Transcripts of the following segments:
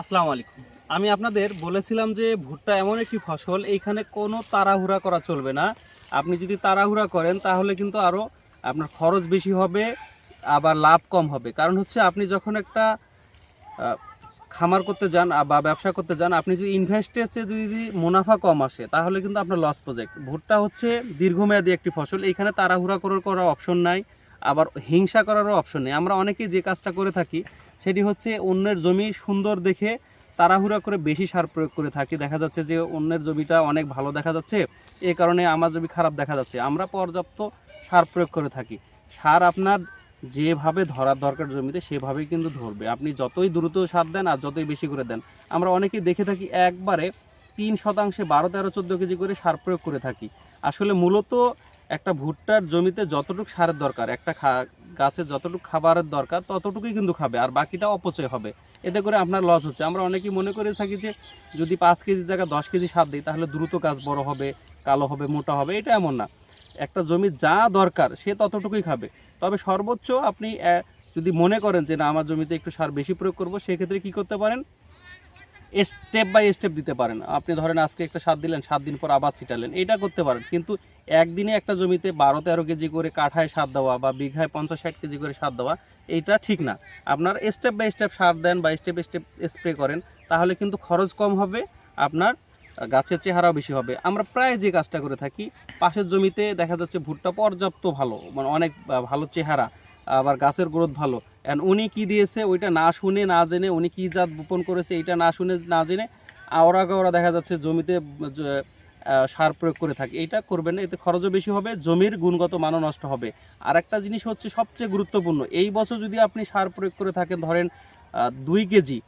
আসসালামু আলাইকুম। আমি আপনাদের বলেছিলাম যে ভুট্টা এমন একটি ফসল, এইখানে কোনো তাড়াহুড়া করা চলবে না। আপনি যদি তাড়াহুড়া করেন, তাহলে কিন্তু আরও আপনার খরচ বেশি হবে, আবার লাভ কম হবে। কারণ হচ্ছে আপনি যখন একটা খামার করতে যান বা ব্যবসা করতে যান, আপনি যদি ইনভেস্টের চেয়ে যদি মুনাফা কম আসে, তাহলে কিন্তু আপনার লস প্রজেক্ট ভুট্টা হচ্ছে দীর্ঘমেয়াদী একটি ফসল, এইখানে তাড়াহুড়া করার করার অপশন নাই। আবার হিংসা করারও অপশন নেই। আমরা অনেকেই যে কাজটা করে থাকি, সেটি হচ্ছে অন্যের জমি সুন্দর দেখে তাড়াহুড়া করে বেশি সার প্রয়োগ করে থাকি। দেখা যাচ্ছে যে অন্যের জমিটা অনেক ভালো দেখা যাচ্ছে, এ কারণে আমার জমি খারাপ দেখা যাচ্ছে। আমরা পর্যাপ্ত সার প্রয়োগ করে থাকি। সার আপনার যেভাবে ধরার দরকার জমিতে, সেভাবেই কিন্তু ধরবে। আপনি যতই দ্রুত সার দেন আর যতই বেশি করে দেন, আমরা অনেকেই দেখে থাকি একবারে তিন শতাংশে বারো তেরো চোদ্দ কেজি করে সার প্রয়োগ করে থাকি। আসলে মূলত একটা ভুট্টার জমিতে যতটুকু সারের দরকার, একটা গাছের যতটুকু খাবারের দরকার, ততটুকুই কিন্তু খাবে, আর বাকিটা অপচয় হবে। এতে করে আপনার লস হচ্ছে। আমরা অনেকেই মনে করে থাকি যে, যদি পাঁচ কেজির জায়গায় দশ কেজি সার দিই, তাহলে দ্রুত গাছ বড় হবে, কালো হবে, মোটা হবে, এটা এমন না। একটা জমি যা দরকার, সে ততটুকুই খাবে। তবে সর্বোচ্চ আপনি যদি মনে করেন যে, না, আমার জমিতে একটু সার বেশি প্রয়োগ করব, সেক্ষেত্রে কী করতে পারেন? স্টেপ বাই স্টেপ দিতে পারেন। আপনি ধরেন আজকে একটা সার দিলেন, সাত দিন পর আবার ছিটালেন, এটা করতে পারেন। কিন্তু একদিনে একটা জমিতে বারো তেরো কেজি করে কাঠায় সার দেওয়া বা বিঘায় পঞ্চাশ ষাট কেজি করে সার দেওয়া এইটা ঠিক না। আপনার স্টেপ বাই স্টেপ সার দেন বা স্টেপ স্টেপ স্প্রে করেন, তাহলে কিন্তু খরচ কম হবে, আপনার গাছের চেহারাও বেশি হবে। আমরা প্রায় যে কাজটা করে থাকি, পাশের জমিতে দেখা যাচ্ছে ভুট্টা পর্যাপ্ত ভালো মানে অনেক ভালো চেহারা, আবার গাছের গ্রোথ ভালো। অ্যান্ড উনি কি দিয়েছে, ওইটা না শুনে, না জেনে, উনি কী জাত বোপন করেছে এটা না শুনে, না জেনে আওরা গাওরা দেখা যাচ্ছে জমিতে সার প্রয়োগ করে থাকে। এটা করবেন না, এতে খরচও বেশি হবে, জমির গুণগত মানও নষ্ট হবে। আর একটা জিনিস হচ্ছে সবচেয়ে গুরুত্বপূর্ণ, এই বছর যদি আপনি সার প্রয়োগ করে থাকেন, ধরেন দুই কেজি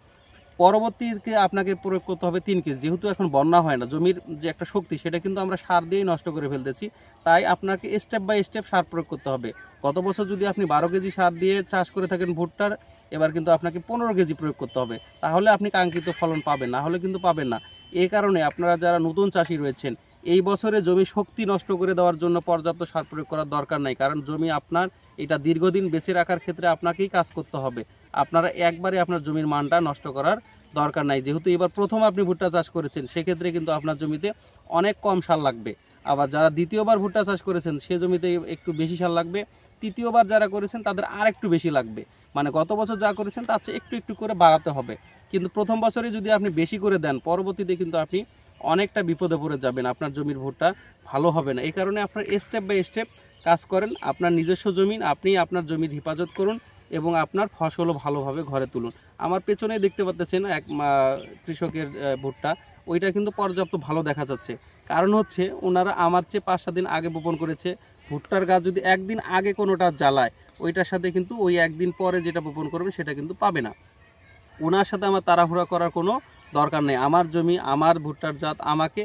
পরবর্তীতে আপনাকে প্রয়োগ করতে হবে তিন কেজি। যেহেতু এখন বন্যা হয় না, জমির যে একটা শক্তি সেটা কিন্তু আমরা সার দিয়েই নষ্ট করে ফেলতেছি। তাই আপনাকে স্টেপ বাই স্টেপ সার প্রয়োগ করতে হবে। গত বছর যদি আপনি বারো কেজি সার দিয়ে চাষ করে থাকেন ভুট্টার, এবার কিন্তু আপনাকে পনেরো কেজি প্রয়োগ করতে হবে। তাহলে আপনি কাঙ্ক্ষিত ফলন পাবেন, না হলে কিন্তু পাবেন না। এ কারণে আপনারা যারা নতুন চাষি রয়েছেন এই বছরে জমি শক্তি নষ্ট করে দেওয়ার জন্য পর্যাপ্ত সার প্রয়োগ করার দরকার নাই, কারণ জমি আপনার এটা দীর্ঘদিন বেঁচে রাখার ক্ষেত্রে আপনাকেই কাজ করতে হবে। আপনারা একবারে আপনার জমির মানটা নষ্ট করার দরকার নাই। যেহেতু এবার প্রথম আপনি ভুট্টা চাষ করেছেন, সেক্ষেত্রে কিন্তু আপনার জমিতে অনেক কম সার লাগবে। আবার যারা দ্বিতীয়বার ভুট্টা চাষ করেছেন, সে জমিতে একটু বেশি সার লাগবে। তৃতীয়বার যারা করেছেন, তাদের আর একটু বেশি লাগবে। মানে গত বছর যা করেছেন, তার চেয়ে একটু একটু করে বাড়াতে হবে। কিন্তু প্রথম বছরে যদি আপনি বেশি করে দেন, পরবর্তীতে কিন্তু আপনি অনেকটা বিপদে পড়ে যাবেন, আপনার জমির ভুট্টা ভালো হবে না। এই কারণে আপনার স্টেপ বাই স্টেপ কাজ করেন, আপনার নিজস্ব জমিন, আপনি আপনার জমির হেফাজত করুন এবং আপনার ফসলও ভালোভাবে ঘরে তুলুন। আমার পেছনে দেখতে পাচ্ছেন এক কৃষকের ভুট্টা। ওইটা কিন্তু পর্যাপ্ত ভালো দেখা যাচ্ছে। কারণ হচ্ছে ওনারা আমার চেয়ে পাঁচ সাত দিন আগে বপন করেছে। ভুট্টার গাছ যদি একদিন আগে কোনোটা জ্বালায়, ওইটার সাথে কিন্তু ওই একদিন পরে যেটা বপন করবে সেটা কিন্তু পাবে না। ওনার সাথে আমার তাড়াহুড়া করার কোনো দরকার নেই। আমার জমি, আমার ভুট্টার জাত আমাকে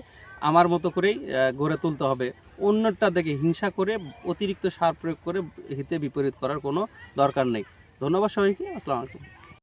আমার মতো করেই গড়ে তুলতে হবে। অন্যটা দেখে হিংসা করে, অতিরিক্ত সার প্রয়োগ করে হিতে বিপরীত করার কোনো দরকার নেই। ধন্যবাদ সবাইকে। আসসালামু আলাইকুম।